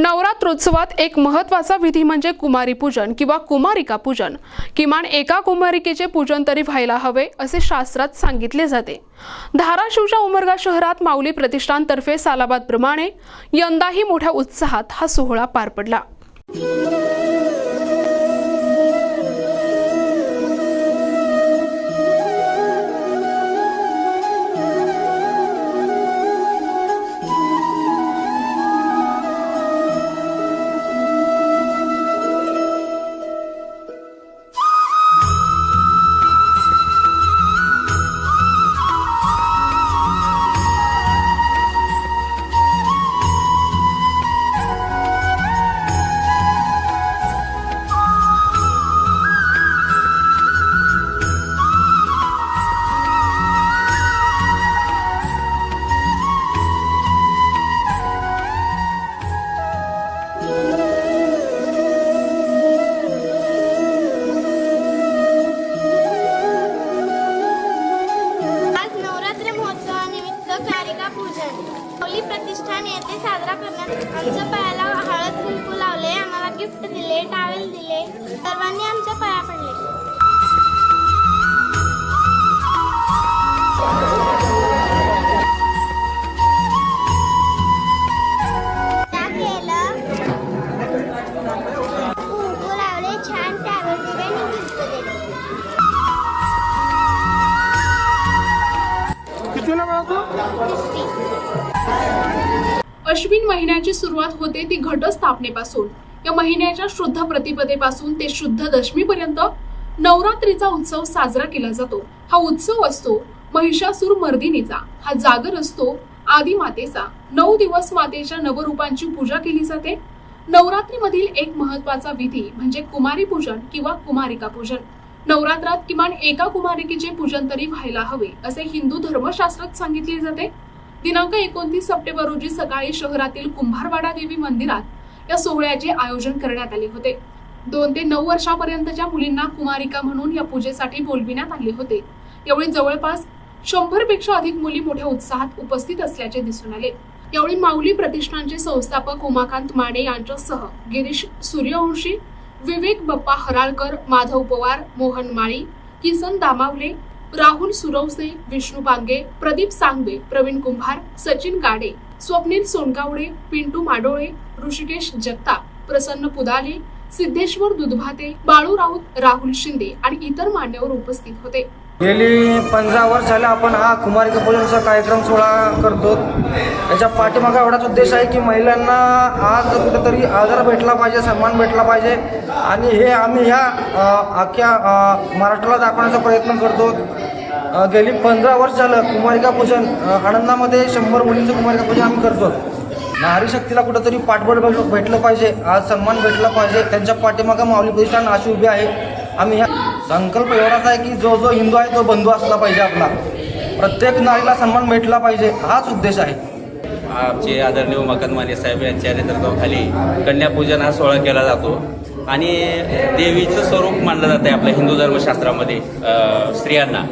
नवरात्रोत्सवात एक महत्त्वाचा विधी म्हणजे कुमारी पूजन किंवा कुमारिका पूजन. किमान एका कुमारिकेचे पूजन तरी व्हायला हवे असे शास्त्रात सांगितले जाते. धाराशिवच्या उमरगा शहरात माऊली प्रतिष्ठानतर्फे सालाबादप्रमाणे यंदाही मोठ्या उत्साहात हा सोहळा पार पडला. येथे साजरा करण्यात आमच्या पायाला हळद कुंकू लावले आम्हाला गिफ्ट दिले टावेल दिले. सर्वांनी आमच्या पाया पडले. कितीला मिळतो अश्विन महिन्याची सुरुवात होते ती घटस्थापनेपासून. या महिन्याच्या शुद्ध प्रतिपदेपासून ते शुद्ध दशमीपर्यंत नवरात्रीचा उत्सव साजरा केला जातो. हा उत्सव असतो महिषासूर मर्दिनीचा. हा जागर असतो आदी मातेचा. नऊ दिवस मातेच्या नवरूपांची पूजा केली जाते. नवरात्रीमधील एक महत्त्वाचा विधी म्हणजे कुमारी पूजन किंवा कुमारिका पूजन. नवरात्रात किमान एका कुमारिकेचे पूजन तरी व्हायला हवे असे हिंदू धर्मशास्त्रात सांगितले जाते. दिनांक एकोणतीस सप्टेंबर रोजी सकाळी शहरातील कुंभारवाडा देवी मंदिरात या सोहळ्याचे आयोजन करण्यात आले होते. दोन ते नऊ वर्षापर्यंतच्या मुलींना कुमारिका म्हणून या पूजेसाठी बोलविण्यात आले होते. यावेळी जवळपास शंभरपेक्षा अधिक मुली मोठ्या उत्साहात उपस्थित असल्याचे दिसून आले. यावेळी माऊली प्रतिष्ठानचे संस्थापक उमाकांत माने यांच्यासह गिरीश सूर्यवंशी विवेक बप्पा हराळकर माधव पवार मोहन माळी किसन दामावले राहुल सुरवसे विष्णू बांगे प्रदीप सांगवे प्रवीण कुंभार सचिन गाडे स्वप्नील सोनगावडे पिंटू माडोळे ऋषिकेश जगताप प्रसन्न पुदाले सिद्धेश्वर दुधभाते बाळू राऊत राहुल शिंदे आणि इतर मान्यवर उपस्थित होते. गेली पंधरा वर्ष झालं आपण हा कुमारिका पूजनचा कार्यक्रम सोहळा करतो. याच्या पाठीमागा एवढाच उद्देश आहे की महिलांना आज कुठेतरी आदर भेटला पाहिजे सन्मान भेटला पाहिजे. आणि हे आम्ही ह्या अख्ख्या महाराष्ट्राला दाखवण्याचा प्रयत्न करतो. गेली पंधरा वर्ष झालं कुमारिका पूजन आनंदामध्ये शंभर मुलींचं कुमारिका पूजन आम्ही करतो. नारी शक्तीला कुठंतरी पाठबळ भेट- भेटलं पाहिजे आज सन्मान भेटला पाहिजे. त्यांच्या पाठीमागं माऊली प्रतिष्ठान अशी उभी आहे. आम्ही ह्या संकल्प एवढाच आहे की जो जो हिंदू आहे तो बंधू असला पाहिजे आपला. प्रत्येक नारीला सन्मान भेटला पाहिजे हाच उद्देश आहे. आमचे आदरणीय उमाकांत माने साहेब यांच्या नेतृत्वाखाली कन्यापूजन हा सोहळा केला जातो. आणि देवीचं स्वरूप मानलं जातं आहे आपल्या हिंदू धर्मशास्त्रामध्ये स्त्रियांना.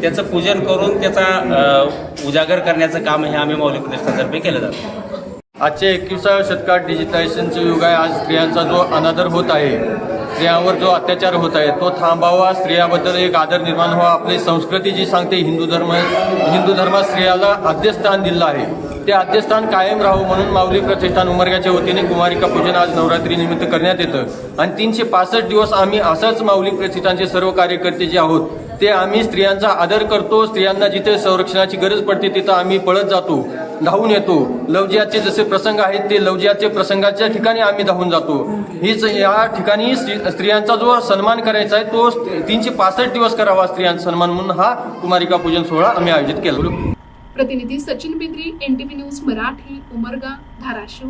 त्याचं पूजन करून त्याचा उजागर करण्याचं काम हे आम्ही मौलिक प्रतिष्ठानतर्फे केलं जातं. आजच्या एकविसाव्या शतकात डिजिटायझेशनचं युग आहे. आज स्त्रियांचा जो अनादर होत आहे स्त्रियांवर जो अत्याचार होत आहे तो थांबावा. स्त्रियाबद्दल एक आदर निर्माण व्हावा. आपली संस्कृती जी सांगते हिंदू धर्म हिंदू धर्मात स्त्रियाला आद्यस्थान दिलं आहे. ते आद्यस्थान कायम राहू म्हणून माऊली प्रतिष्ठान उमरग्याच्या वतीने कुमारिका पूजन आज नवरात्री निमित्त करण्यात येतं. आणि तीनशे पासष्ट दिवस आम्ही असंच माऊली प्रतिष्ठानचे सर्व कार्यकर्ते जे आहोत ते आम्ही स्त्रियांचा आदर करतो स्त्रियांना जिथे संरक्षणाची गरज पडते तिथं आम्ही पळत जातो धावून येतो. लवजियाचे जसे प्रसंग आहेत ते लवजियाचे प्रसंगाच्या ठिकाणी आम्ही धावून जातो. हीच या ठिकाणी स्त्रियांचा जो सन्मान करायचा आहे तो तीनशे पासष्ट दिवस करावा स्त्रियांचा सन्मान म्हणून हा कुमारिका पूजन सोहळा आम्ही आयोजित केला. प्रतिनिधी सचिन बिद्री एनटीव्ही न्यूज मराठी उमरगा धाराशिव.